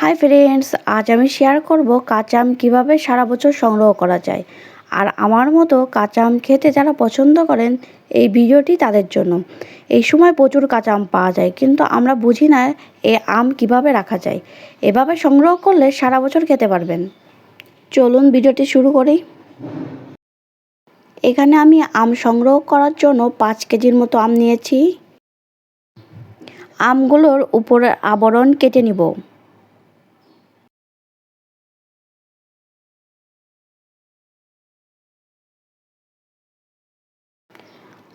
Hi friends আজ আমি share করব কাঁচা আম কীভাবে সারা বছর সংগ্রহ করা যায়। আর আমার মতো কাঁচা আম খেতে যারা পছন্দ করেন, এই ভিডিওটি তাদের জন্য। এই সময় প্রচুর কাঁচা আম পাওয়া যায়, কিন্তু আমরা বুঝি না এ আম কীভাবে রাখা যায়। এভাবে সংগ্রহ করলে সারা বছর খেতে পারবেন। চলুন ভিডিওটি শুরু করি। এখানে আমি আম সংগ্রহ করার জন্য পাঁচ কেজির মতো আম নিয়েছি। আমগুলোর উপরে আবরণ কেটে নিব।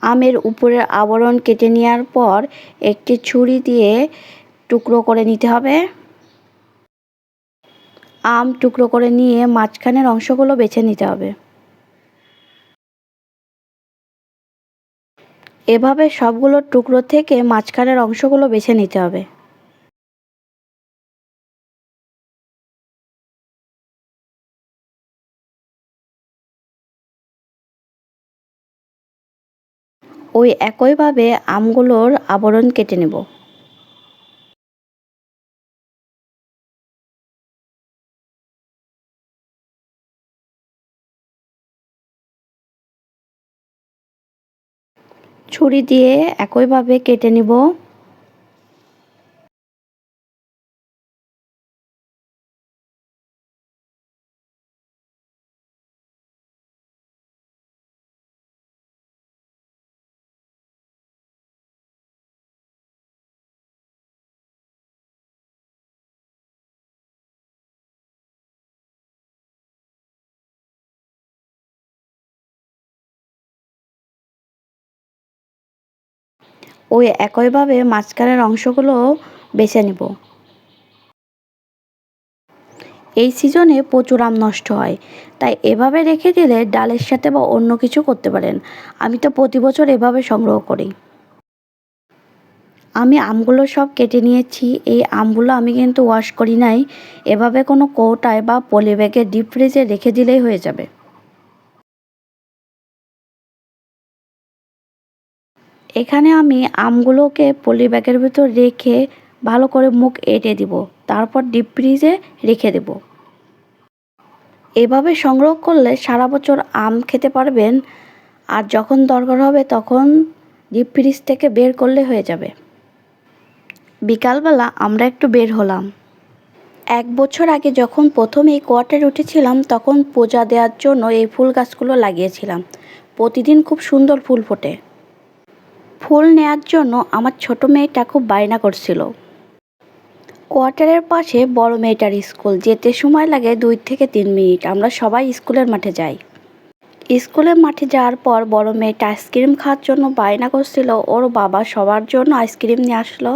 আমের উপরের আবরণ কেটে নেওয়ার পর একটি ছুরি দিয়ে টুকরো করে নিতে হবে। আম টুকরো করে নিয়ে মাঝখানের অংশগুলো বেছে নিতে হবে। এভাবে সবগুলো টুকরো থেকে মাঝখানের অংশগুলো বেছে নিতে হবে। ওই একইভাবে আমগুলোর আবরণ কেটে নেব। ছুরি দিয়ে একইভাবে কেটে নিব। ওই একইভাবে মাঝখানের অংশগুলো বেছে নেব। এই সিজনে প্রচুর আম নষ্ট হয়, তাই এভাবে রেখে দিলে ডালের সাথে বা অন্য কিছু করতে পারেন। আমি তো প্রতি বছর এভাবে সংগ্রহ করি। আমি আমগুলো সব কেটে নিয়েছি, এই আমগুলো আমি কিন্তু ওয়াশ করি নাই। এভাবে কোনো কৌটায় বা পলি ব্যাগে ডিপ ফ্রিজে রেখে দিলেই হয়ে যাবে। এখানে আমি আমগুলোকে পলি ব্যাগের ভিতর রেখে ভালো করে মুখ এঁটে দিব। তারপর ডিপ ফ্রিজে রেখে দেব। এভাবে সংগ্রহ করলে সারা বছর আম খেতে পারবেন আর যখন দরকার হবে তখন ডিপ ফ্রিজ থেকে বের করলে হয়ে যাবে। বিকালবেলা আমরা একটু বের হলাম। এক বছর আগে যখন প্রথম এই কোয়ার্টারে উঠেছিলাম তখন পূজা দেওয়ার জন্য এই ফুল গাছগুলো লাগিয়েছিলাম। প্রতিদিন খুব সুন্দর ফুল ফোটে। ফুল নেয়ার জন্য আমার ছোট মেয়েটা খুব বায়না করছিল। কোয়ার্টারের পাশে বড় মেয়েটার স্কুল, যেতে সময় লাগে দুই থেকে তিন মিনিট। আমরা সবাই স্কুলের মাঠে যাই। স্কুলের মাঠে যাওয়ার পর বড় মেয়েটা আইসক্রিম খাওয়ার জন্য বায়না করছিল, ওর বাবা সবার জন্য আইসক্রিম নিয়ে আসলো।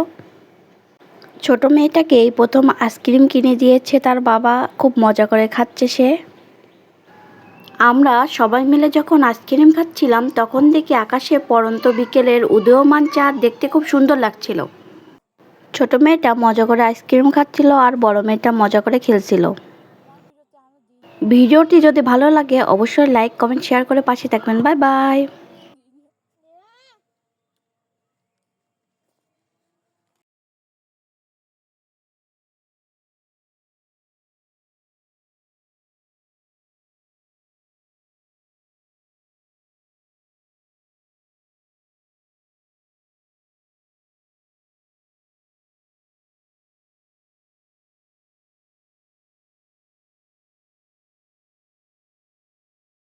ছোট মেয়েটাকে এই প্রথম আইসক্রিম কিনে দিয়েছে তার বাবা, খুব মজা করে খাচ্ছে সে। আমরা সবাই মিলে যখন আইসক্রিম খাচ্ছিলাম, তখন দেখি আকাশে পরন্ত বিকেলের উদয়মান চাঁদ দেখতে খুব সুন্দর লাগছিল। ছোট মেয়েটা মজা করে আইসক্রিম খাচ্ছিল আর বড় মেয়েটা মজা করে খেলছিল। ভিডিওটি যদি ভালো লাগে, অবশ্যই লাইক, কমেন্ট, শেয়ার করে পাশে থাকবেন। Bye bye.